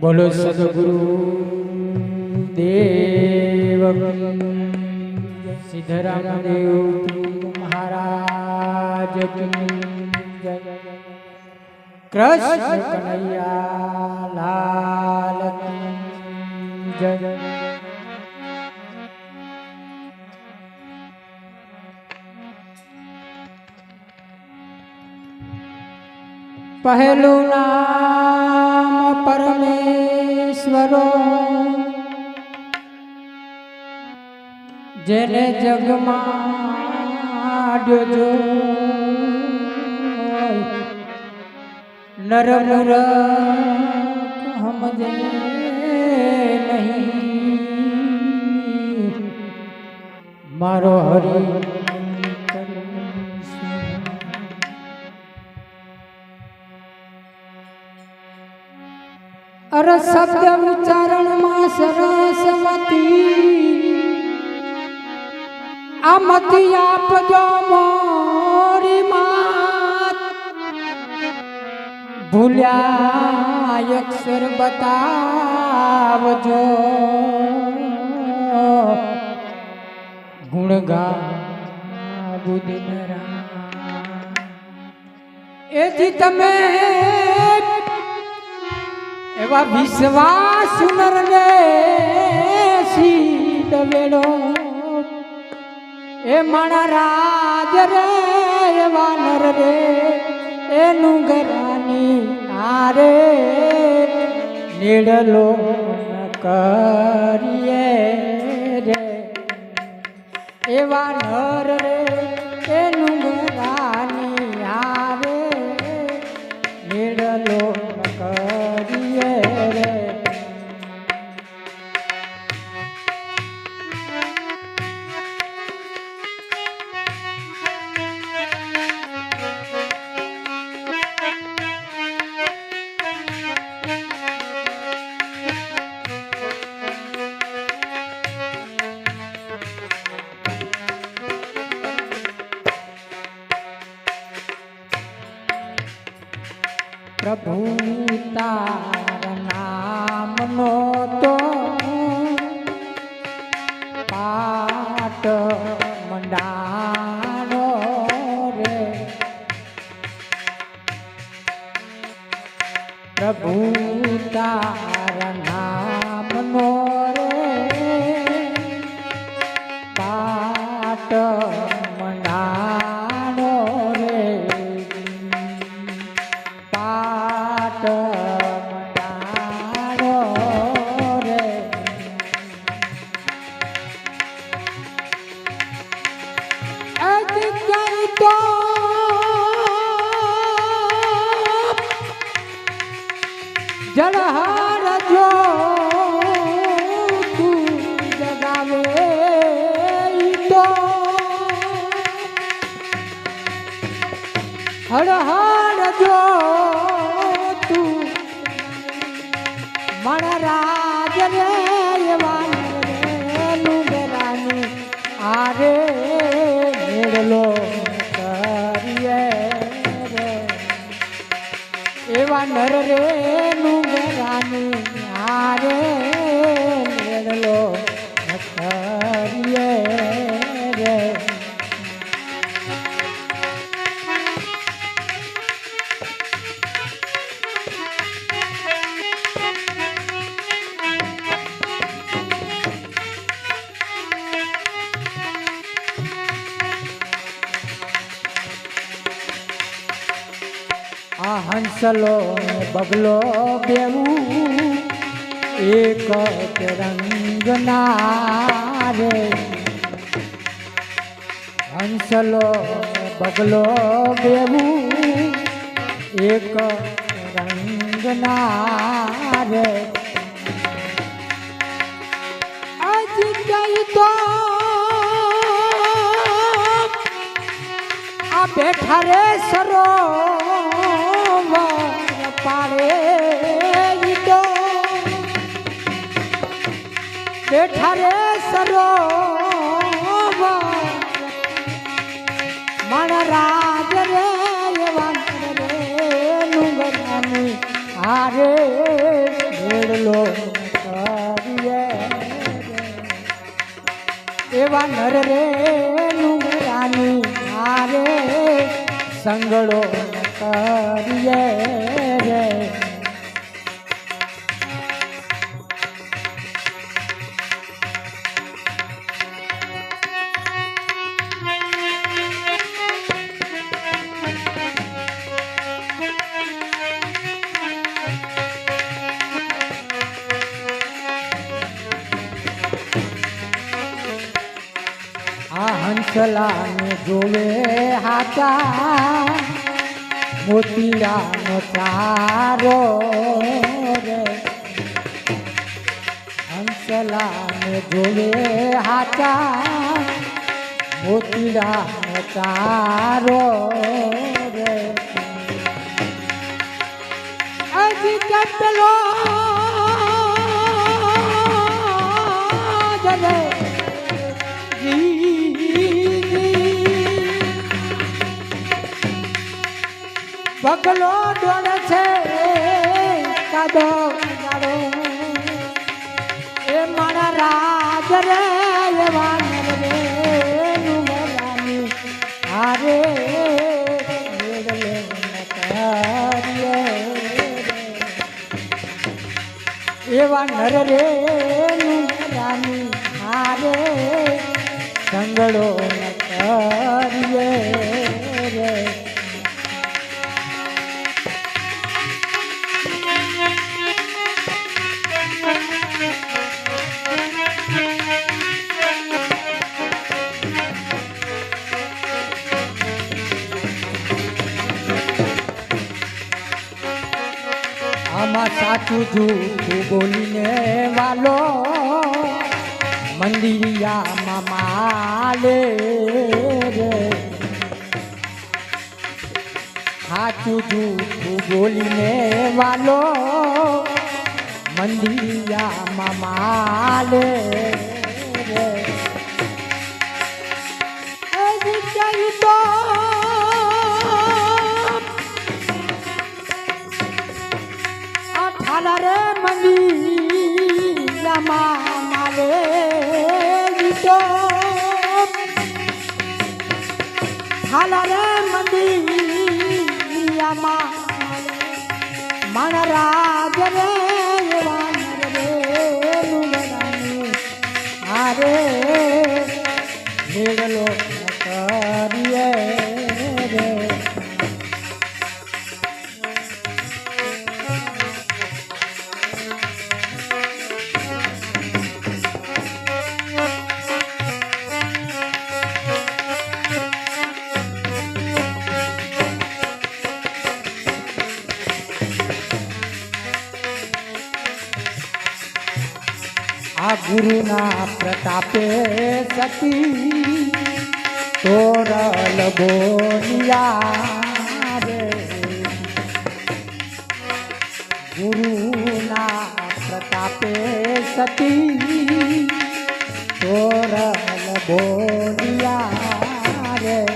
બોલો સદગુરુ દેવ. સિદ્ધરામ દેવ મહારાજ કૃષ્ણ કનૈયા લાલ જય. પહેલું નામ પરમેશ્વરો. જેને જગમાં જો. નરમુર સમજે નહીં. મારો હરી શબ્દ ઉચ્ચારણમાં સરસ્વતી આ મતી આપજો મોરી માત. ભૂલ્યા અક્ષર બતાવજો. ગુણગા બુદ્ધિ એથી તમે એવા વિશ્વાસ નરને સીધ વેડો એ માણા રાજ રે, એવા નર રે એનું ગરાની આરે નીડલો ન કરીએ રે. એવા નર પ્રભુ તારા નામનો તો પાટ મંડાણો જળહર જો તું જગાવે તો હર હર જો તું મણ રાજ રે એવા રે આરે એવા નર રે આ હંસલો બગલો બેવું, એક રંગના રે. હંસલો બગલો બેવું, એક રંગના રે. આજ કઈ તો બેઠા રે સરો પાડે ઈ તો બેઠા રે સરો મણ રાજ રે હારે કરીએ. એવા નર રે નુંગરાની મારે સંગળો કરીએ. હંસલાને જોવે હાચા મોતિયાનો ચારો રે. હંસલાને જોવે હાચા મોતિયાનો ચારો રે. હજી કેટલો બગલો ડોળ છે કાદો કાદો એ મારા રાજ રે એવા. એવા નર રે રાની હારે સંગળો નકારીએ સાચું જૂઠું બોલીને વાલો મંદિરિયામાં માલે રે સાચું જૂઠું બોલીને વાલો મંદિરિયામાં માલે ઠાલા રે મંદી જમા માલે ગીતો ઠાલા રે મંદી જમા મણ ગુરુના પ્રતાપે સતી તોરલ બોલિયા રે. ગુરુના પ્રતાપે સતી તોરલ બોલિયા રે.